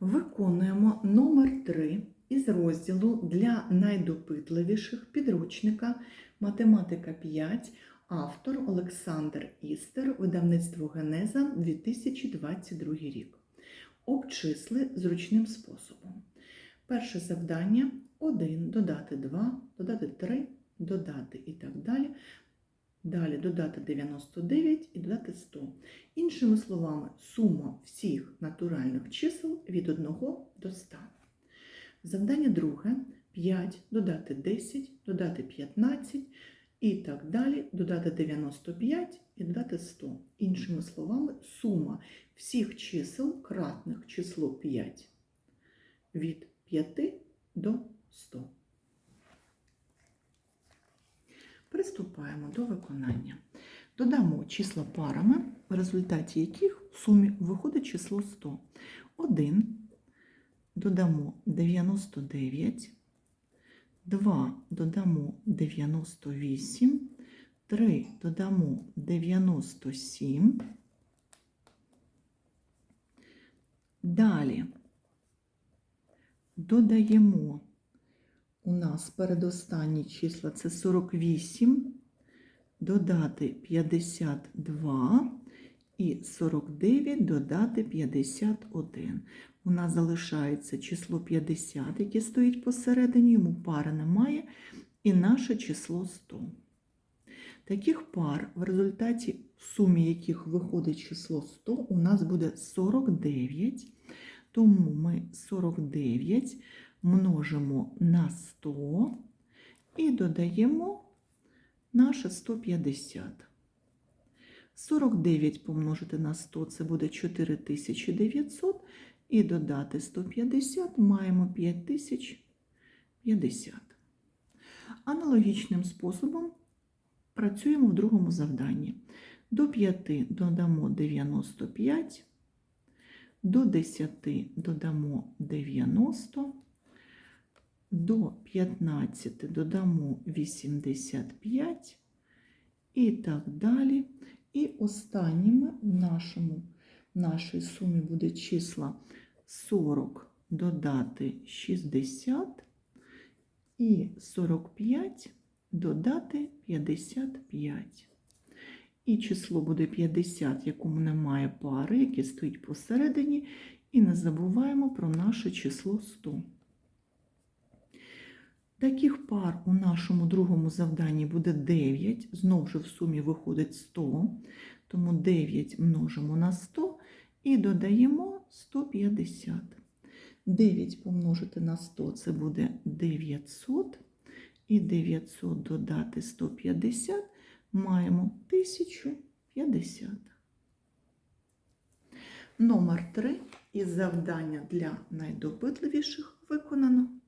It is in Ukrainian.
Виконуємо номер 3 із розділу для найдопитливіших підручника Математика 5, автор Олександр Істер, видавництво Генеза 2022 рік. Обчисли зручним способом. Перше завдання 1, додати 2, додати 3, додати і так далі. Далі додати 99 і додати 100. Іншими словами, сума всіх натуральних чисел від 1 до 100. Завдання друге 5, додати 10, додати 15 і так далі, додати 95 і додати 100. Іншими словами, сума всіх чисел кратних число 5 від 5 до 100. Приступаємо до виконання. Додамо числа парами, в результаті яких в сумі виходить число 100. 1 додамо 99, 2 додамо 98, 3 додамо 97. Далі додаємо у нас передостанні числа це 48, додати 52 і 49 додати 51. У нас залишається число 50, яке стоїть посередині, йому пари немає, і наше число 100. Таких пар, в результаті сумі яких виходить число 100, у нас буде 49. Тому ми 49 множимо на 100 і додаємо наше 150. 49 помножити на 100 це буде 4900, і додати 150 маємо 5050. Аналогічним способом працюємо в другому завданні. До 5 додамо 95, до 10 додамо 90, до 15 додамо 85 і так далі. І останніми в нашому, нашій сумі буде числа 40 додати 60 і 45 додати 55. І число буде 50, якому немає пари, яке стоїть посередині. І не забуваємо про наше число 100. Таких пар у нашому другому завданні буде 9. Знову ж в сумі виходить 100. Тому 9 множимо на 100 і додаємо 150. 9 помножити на 100 це буде 900. І 900 додати 150 маємо 1050. Номер 3 із завдання для найдопитливіших виконано.